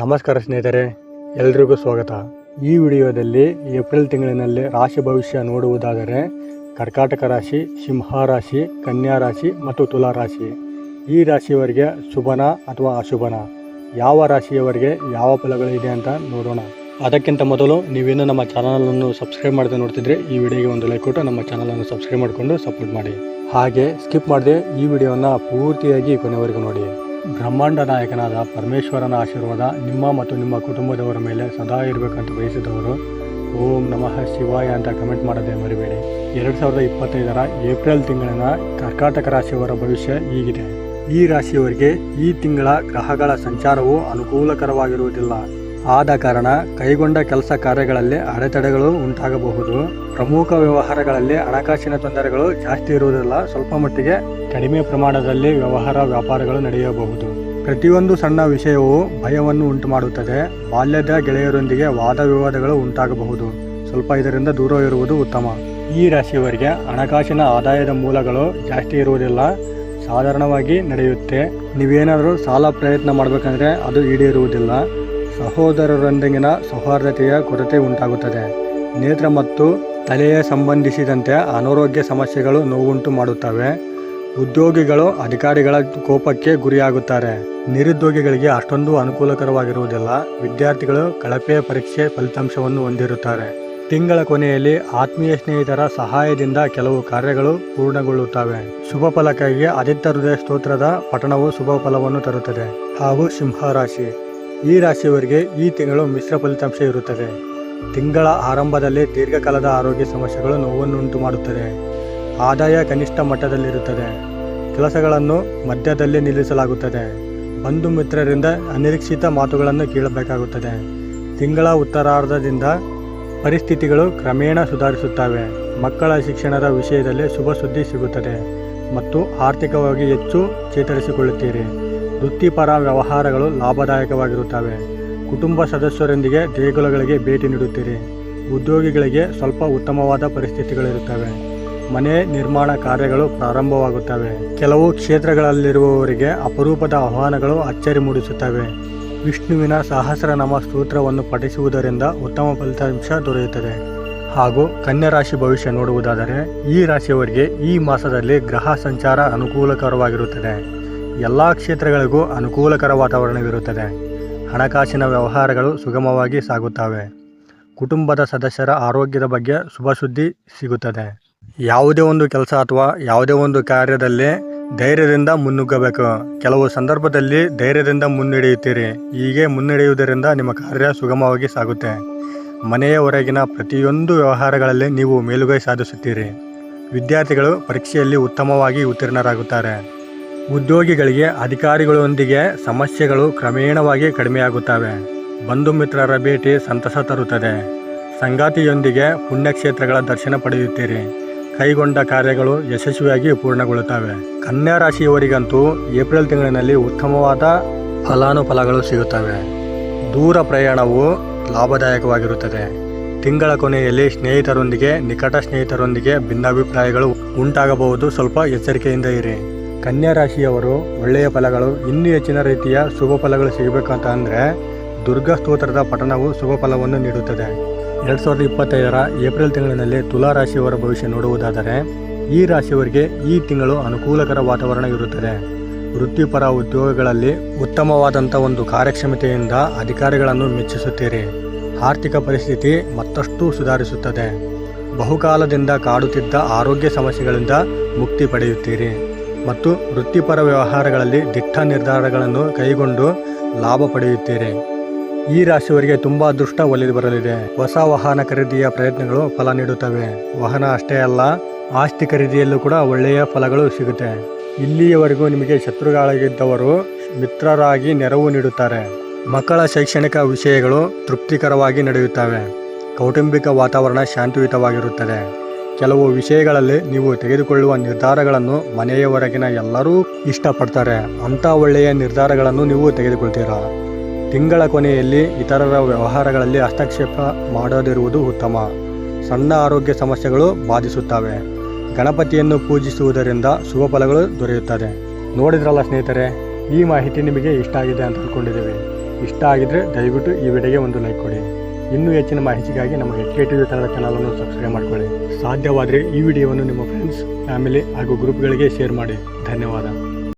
ನಮಸ್ಕಾರ ಸ್ನೇಹಿತರೆ, ಎಲ್ರಿಗೂ ಸ್ವಾಗತ. ಈ ವಿಡಿಯೋದಲ್ಲಿ ಏಪ್ರಿಲ್ ತಿಂಗಳಿನಲ್ಲಿ ರಾಶಿ ಭವಿಷ್ಯ ನೋಡುವುದಾದರೆ ಕರ್ಕಾಟಕ ರಾಶಿ, ಸಿಂಹ ರಾಶಿ, ಕನ್ಯಾ ರಾಶಿ ಮತ್ತು ತುಲಾ ರಾಶಿ. ಈ ರಾಶಿಯವರಿಗೆ ಶುಭನ ಅಥವಾ ಅಶುಭನ? ಯಾವ ರಾಶಿಯವರಿಗೆ ಯಾವ ಫಲಗಳಿದೆ ಅಂತ ನೋಡೋಣ. ಅದಕ್ಕಿಂತ ಮೊದಲು ನೀವೇನು ನಮ್ಮ ಚಾನಲನ್ನು ಸಬ್ಸ್ಕ್ರೈಬ್ ಮಾಡದೆ ನೋಡ್ತಿದ್ರೆ ಈ ವಿಡಿಯೋಗೆ ಒಂದು ಲೈಕ್ ಕೊಟ್ಟು ನಮ್ಮ ಚಾನಲನ್ನು ಸಬ್ಸ್ಕ್ರೈಬ್ ಮಾಡಿಕೊಂಡು ಸಪೋರ್ಟ್ ಮಾಡಿ. ಹಾಗೆ ಸ್ಕಿಪ್ ಮಾಡದೆ ಈ ವಿಡಿಯೋನ ಪೂರ್ತಿಯಾಗಿ ಕೊನೆವರೆಗೂ ನೋಡಿ. ಬ್ರಹ್ಮಾಂಡ ನಾಯಕನಾದ ಪರಮೇಶ್ವರನ ಆಶೀರ್ವಾದ ನಿಮ್ಮ ಮತ್ತು ನಿಮ್ಮ ಕುಟುಂಬದವರ ಮೇಲೆ ಸದಾ ಇರಬೇಕಂತ ಬಯಸಿದವರು. ಓಂ ನಮಃ ಶಿವಾಯ ಅಂತ ಕಮೆಂಟ್ ಮಾಡೋದೇ ಮರಿಬೇಡಿ. ಎರಡು ಸಾವಿರದ ಇಪ್ಪತ್ತೈದರ ಏಪ್ರಿಲ್ ತಿಂಗಳಿನ ಕರ್ಕಾಟಕ ರಾಶಿಯವರ ಭವಿಷ್ಯ ಹೀಗಿದೆ. ಈ ರಾಶಿಯವರಿಗೆ ಈ ತಿಂಗಳ ಗ್ರಹಗಳ ಸಂಚಾರವು ಅನುಕೂಲಕರವಾಗಿರುವುದಿಲ್ಲ. ಆದ ಕಾರಣ ಕೈಗೊಂಡ ಕೆಲಸ ಕಾರ್ಯಗಳಲ್ಲಿ ಅಡೆತಡೆಗಳು ಉಂಟಾಗಬಹುದು. ಪ್ರಮುಖ ವ್ಯವಹಾರಗಳಲ್ಲಿ ಹಣಕಾಸಿನ ತೊಂದರೆಗಳು ಜಾಸ್ತಿ ಇರುವುದಿಲ್ಲ. ಸ್ವಲ್ಪ ಮಟ್ಟಿಗೆ ಕಡಿಮೆ ಪ್ರಮಾಣದಲ್ಲಿ ವ್ಯವಹಾರ ವ್ಯಾಪಾರಗಳು ನಡೆಯಬಹುದು. ಪ್ರತಿಯೊಂದು ಸಣ್ಣ ವಿಷಯವೂ ಭಯವನ್ನು ಉಂಟು ಮಾಡುತ್ತದೆ ಬಾಲ್ಯದ ಗೆಳೆಯರೊಂದಿಗೆ ವಾದ ವಿವಾದಗಳು ಉಂಟಾಗಬಹುದು. ಸ್ವಲ್ಪ ಇದರಿಂದ ದೂರ ಇರುವುದು ಉತ್ತಮ. ಈ ರಾಶಿಯವರಿಗೆ ಹಣಕಾಸಿನ ಆದಾಯದ ಮೂಲಗಳು ಜಾಸ್ತಿ ಇರುವುದಿಲ್ಲ. ಸಾಧಾರಣವಾಗಿ ನಡೆಯುತ್ತೆ. ನೀವೇನಾದರೂ ಸಾಲ ಪ್ರಯತ್ನ ಮಾಡಬೇಕಂದ್ರೆ ಅದು ಈಡೇರುವುದಿಲ್ಲ. ಸಹೋದರರೊಂದಿಗಿನ ಸೌಹಾರ್ದತೆಯ ಕೊರತೆ ಉಂಟಾಗುತ್ತದೆ. ನೇತ್ರ ಮತ್ತು ತಲೆಯ ಸಂಬಂಧಿಸಿದಂತೆ ಅನಾರೋಗ್ಯ ಸಮಸ್ಯೆಗಳು ನೋವುಂಟು ಮಾಡುತ್ತವೆ. ಉದ್ಯೋಗಿಗಳು ಅಧಿಕಾರಿಗಳ ಕೋಪಕ್ಕೆ ಗುರಿಯಾಗುತ್ತಾರೆ. ನಿರುದ್ಯೋಗಿಗಳಿಗೆ ಅಷ್ಟೊಂದು ಅನುಕೂಲಕರವಾಗಿರುವುದಿಲ್ಲ. ವಿದ್ಯಾರ್ಥಿಗಳು ಕಳಪೆ ಪರೀಕ್ಷೆ ಫಲಿತಾಂಶವನ್ನು ಹೊಂದಿರುತ್ತಾರೆ. ತಿಂಗಳ ಕೊನೆಯಲ್ಲಿ ಆತ್ಮೀಯ ಸ್ನೇಹಿತರ ಸಹಾಯದಿಂದ ಕೆಲವು ಕಾರ್ಯಗಳು ಪೂರ್ಣಗೊಳ್ಳುತ್ತವೆ. ಶುಭ ಫಲಕ್ಕಾಗಿ ಆದಿತ್ಯ ಹೃದಯ ಸ್ತೋತ್ರದ ಪಠಣವು ಶುಭ ಫಲವನ್ನು ತರುತ್ತದೆ. ಹಾಗೂ ಸಿಂಹ ರಾಶಿ ಈ ರಾಶಿಯವರಿಗೆ ಈ ತಿಂಗಳು ಮಿಶ್ರ ಫಲಿತಾಂಶ ಇರುತ್ತದೆ. ತಿಂಗಳ ಆರಂಭದಲ್ಲಿ ದೀರ್ಘಕಾಲದ ಆರೋಗ್ಯ ಸಮಸ್ಯೆಗಳು ನೋವನ್ನುಂಟು ಮಾಡುತ್ತದೆ. ಆದಾಯ ಕನಿಷ್ಠ ಮಟ್ಟದಲ್ಲಿರುತ್ತದೆ. ಕೆಲಸಗಳನ್ನು ಮಧ್ಯದಲ್ಲಿ ನಿಲ್ಲಿಸಲಾಗುತ್ತದೆ. ಬಂಧು ಮಿತ್ರರಿಂದ ಅನಿರೀಕ್ಷಿತ ಮಾತುಗಳನ್ನು ಕೇಳಬೇಕಾಗುತ್ತದೆ. ತಿಂಗಳ ಉತ್ತರಾರ್ಧದಿಂದ ಪರಿಸ್ಥಿತಿಗಳು ಕ್ರಮೇಣ ಸುಧಾರಿಸುತ್ತವೆ. ಮಕ್ಕಳ ಶಿಕ್ಷಣದ ವಿಷಯದಲ್ಲಿ ಶುಭ ಸುದ್ದಿ ಸಿಗುತ್ತದೆ. ಮತ್ತು ಆರ್ಥಿಕವಾಗಿ ಹೆಚ್ಚು ಚೇತರಿಸಿಕೊಳ್ಳುತ್ತೀರಿ. ವೃತ್ತಿಪರ ವ್ಯವಹಾರಗಳು ಲಾಭದಾಯಕವಾಗಿರುತ್ತವೆ. ಕುಟುಂಬ ಸದಸ್ಯರೊಂದಿಗೆ ದೇಗುಲಗಳಿಗೆ ಭೇಟಿ ನೀಡುತ್ತೀರಿ. ಉದ್ಯೋಗಿಗಳಿಗೆ ಸ್ವಲ್ಪ ಉತ್ತಮವಾದ ಪರಿಸ್ಥಿತಿಗಳಿರುತ್ತವೆ. ಮನೆ ನಿರ್ಮಾಣ ಕಾರ್ಯಗಳು ಪ್ರಾರಂಭವಾಗುತ್ತವೆ. ಕೆಲವು ಕ್ಷೇತ್ರಗಳಲ್ಲಿರುವವರಿಗೆ ಅಪರೂಪದ ಆಹ್ವಾನಗಳು ಅಚ್ಚರಿ ಮೂಡಿಸುತ್ತವೆ. ವಿಷ್ಣುವಿನ ಸಹಸ್ರನಾಮ ಸ್ತೋತ್ರವನ್ನು ಪಠಿಸುವುದರಿಂದ ಉತ್ತಮ ಫಲಿತಾಂಶ ದೊರೆಯುತ್ತದೆ. ಹಾಗೂ ಕನ್ಯಾ ರಾಶಿ ಭವಿಷ್ಯ ನೋಡುವುದಾದರೆ, ಈ ರಾಶಿಯವರಿಗೆ ಈ ಮಾಸದಲ್ಲಿ ಗ್ರಹ ಸಂಚಾರ ಅನುಕೂಲಕರವಾಗಿರುತ್ತದೆ. ಎಲ್ಲ ಕ್ಷೇತ್ರಗಳಿಗೂ ಅನುಕೂಲಕರ ವಾತಾವರಣವಿರುತ್ತದೆ. ಹಣಕಾಸಿನ ವ್ಯವಹಾರಗಳು ಸುಗಮವಾಗಿ ಸಾಗುತ್ತವೆ. ಕುಟುಂಬದ ಸದಸ್ಯರ ಆರೋಗ್ಯದ ಬಗ್ಗೆ ಶುಭ ಸುದ್ದಿ ಸಿಗುತ್ತದೆ. ಯಾವುದೇ ಒಂದು ಕೆಲಸ ಅಥವಾ ಯಾವುದೇ ಒಂದು ಕಾರ್ಯದಲ್ಲಿ ಧೈರ್ಯದಿಂದ ಮುನ್ನುಗ್ಗಬೇಕು. ಕೆಲವು ಸಂದರ್ಭದಲ್ಲಿ ಧೈರ್ಯದಿಂದ ಮುನ್ನಡೆಯುತ್ತೀರಿ. ಹೀಗೆ ಮುನ್ನಡೆಯುವುದರಿಂದ ನಿಮ್ಮ ಕಾರ್ಯ ಸುಗಮವಾಗಿ ಸಾಗುತ್ತೆ. ಮನೆಯ ಹೊರಗಿನ ಪ್ರತಿಯೊಂದು ವ್ಯವಹಾರಗಳಲ್ಲಿ ನೀವು ಮೇಲುಗೈ ಸಾಧಿಸುತ್ತೀರಿ. ವಿದ್ಯಾರ್ಥಿಗಳು ಪರೀಕ್ಷೆಯಲ್ಲಿ ಉತ್ತಮವಾಗಿ ಉತ್ತೀರ್ಣರಾಗುತ್ತಾರೆ. ಉದ್ಯೋಗಿಗಳಿಗೆ, ಅಧಿಕಾರಿಗಳೊಂದಿಗೆ ಸಮಸ್ಯೆಗಳು ಕ್ರಮೇಣವಾಗಿ ಕಡಿಮೆಯಾಗುತ್ತವೆ. ಬಂಧು ಮಿತ್ರರ ಭೇಟಿ ಸಂತಸ ತರುತ್ತದೆ. ಸಂಗಾತಿಯೊಂದಿಗೆ ಪುಣ್ಯಕ್ಷೇತ್ರಗಳ ದರ್ಶನ ಪಡೆಯುತ್ತೀರಿ. ಕೈಗೊಂಡ ಕಾರ್ಯಗಳು ಯಶಸ್ವಿಯಾಗಿ ಪೂರ್ಣಗೊಳ್ಳುತ್ತವೆ. ಕನ್ಯಾ ರಾಶಿಯವರಿಗಂತೂ ಏಪ್ರಿಲ್ ತಿಂಗಳಿನಲ್ಲಿ ಉತ್ತಮವಾದ ಫಲಾನುಫಲಗಳು ಸಿಗುತ್ತವೆ. ದೂರ ಪ್ರಯಾಣವು ಲಾಭದಾಯಕವಾಗಿರುತ್ತದೆ. ತಿಂಗಳ ಕೊನೆಯಲ್ಲಿ ಸ್ನೇಹಿತರೊಂದಿಗೆ, ನಿಕಟ ಸ್ನೇಹಿತರೊಂದಿಗೆ ಭಿನ್ನಾಭಿಪ್ರಾಯಗಳು ಉಂಟಾಗಬಹುದು. ಸ್ವಲ್ಪ ಎಚ್ಚರಿಕೆಯಿಂದ ಇರಿ. ಕನ್ಯಾ ರಾಶಿಯವರು ಒಳ್ಳೆಯ ಫಲಗಳು, ಇನ್ನೂ ಹೆಚ್ಚಿನ ರೀತಿಯ ಶುಭ ಫಲಗಳು ಸಿಗಬೇಕಂತ ಅಂದರೆ ದುರ್ಗಾ ಸ್ತೋತ್ರದ ಪಠಣವು ಶುಭ ಫಲವನ್ನು ನೀಡುತ್ತದೆ. ಎರಡು ಸಾವಿರದ ಇಪ್ಪತ್ತೈದರ ಏಪ್ರಿಲ್ ತಿಂಗಳಿನಲ್ಲಿ ತುಲಾ ರಾಶಿಯವರ ಭವಿಷ್ಯ ನೋಡುವುದಾದರೆ, ಈ ರಾಶಿಯವರಿಗೆ ಈ ತಿಂಗಳು ಅನುಕೂಲಕರ ವಾತಾವರಣ ಇರುತ್ತದೆ. ವೃತ್ತಿಪರ ಉದ್ಯೋಗಗಳಲ್ಲಿ ಉತ್ತಮವಾದಂಥ ಒಂದು ಕಾರ್ಯಕ್ಷಮತೆಯಿಂದ ಅಧಿಕಾರಿಗಳನ್ನು ಮೆಚ್ಚಿಸುತ್ತೀರಿ. ಆರ್ಥಿಕ ಪರಿಸ್ಥಿತಿ ಮತ್ತಷ್ಟು ಸುಧಾರಿಸುತ್ತದೆ. ಬಹುಕಾಲದಿಂದ ಕಾಡುತ್ತಿದ್ದ ಆರೋಗ್ಯ ಸಮಸ್ಯೆಗಳಿಂದ ಮುಕ್ತಿ ಪಡೆಯುತ್ತೀರಿ. ಮತ್ತು ವೃತ್ತಿಪರ ವ್ಯವಹಾರಗಳಲ್ಲಿ ದಿಟ್ಟ ನಿರ್ಧಾರಗಳನ್ನು ಕೈಗೊಂಡು ಲಾಭ ಪಡೆಯುತ್ತೀರಿ. ಈ ರಾಶಿಯವರಿಗೆ ತುಂಬ ಅದೃಷ್ಟ ಒಲಿದು ಬರಲಿದೆ. ಹೊಸ ವಾಹನ ಖರೀದಿಯ ಪ್ರಯತ್ನಗಳು ಫಲ ನೀಡುತ್ತವೆ. ವಾಹನ ಅಷ್ಟೇ ಅಲ್ಲ, ಆಸ್ತಿ ಖರೀದಿಯಲ್ಲೂ ಕೂಡ ಒಳ್ಳೆಯ ಫಲಗಳು ಸಿಗುತ್ತೆ. ಇಲ್ಲಿಯವರೆಗೂ ನಿಮಗೆ ಶತ್ರುಗಳಾಗಿದ್ದವರು ಮಿತ್ರರಾಗಿ ನೆರವು ನೀಡುತ್ತಾರೆ. ಮಕ್ಕಳ ಶೈಕ್ಷಣಿಕ ವಿಷಯಗಳು ತೃಪ್ತಿಕರವಾಗಿ ನಡೆಯುತ್ತವೆ. ಕೌಟುಂಬಿಕ ವಾತಾವರಣ ಶಾಂತಿಯುತವಾಗಿರುತ್ತದೆ. ಕೆಲವು ವಿಷಯಗಳಲ್ಲಿ ನೀವು ತೆಗೆದುಕೊಳ್ಳುವ ನಿರ್ಧಾರಗಳನ್ನು ಮನೆಯವರೆಗಿನ ಎಲ್ಲರೂ ಇಷ್ಟಪಡ್ತಾರೆ. ಅಂಥ ಒಳ್ಳೆಯ ನಿರ್ಧಾರಗಳನ್ನು ನೀವು ತೆಗೆದುಕೊಳ್ತೀರಾ? ತಿಂಗಳ ಕೊನೆಯಲ್ಲಿ ಇತರರ ವ್ಯವಹಾರಗಳಲ್ಲಿ ಹಸ್ತಕ್ಷೇಪ ಮಾಡದಿರುವುದು ಉತ್ತಮ. ಸಣ್ಣ ಆರೋಗ್ಯ ಸಮಸ್ಯೆಗಳು ಬಾಧಿಸುತ್ತವೆ. ಗಣಪತಿಯನ್ನು ಪೂಜಿಸುವುದರಿಂದ ಶುಭ ಫಲಗಳು ದೊರೆಯುತ್ತದೆ. ನೋಡಿದ್ರಲ್ಲ ಸ್ನೇಹಿತರೆ, ಈ ಮಾಹಿತಿ ನಿಮಗೆ ಇಷ್ಟ ಆಗಿದೆ ಅಂತ ಅಂದ್ಕೊಂಡಿದ್ದೀವಿ. ಇಷ್ಟ ಆಗಿದ್ರೆ ದಯವಿಟ್ಟು ಈ ವಿಡಿಯೋಗೆ ಒಂದು ಲೈಕ್ ಕೊಡಿ. ಇನ್ನೂ ಹೆಚ್ಚಿನ ಮಾಹಿತಿಗಾಗಿ ನಮ್ಮ H K T V Kannada ಚಾನಲನ್ನು ಸಬ್ಸ್ಕ್ರೈಬ್ ಮಾಡಿಕೊಳ್ಳಿ. ಸಾಧ್ಯವಾದರೆ ಈ ವಿಡಿಯೋವನ್ನು ನಿಮ್ಮ ಫ್ರೆಂಡ್ಸ್ ಫ್ಯಾಮಿಲಿ ಹಾಗೂ ಗ್ರೂಪ್ಗಳಿಗೆ ಶೇರ್ ಮಾಡಿ. ಧನ್ಯವಾದ.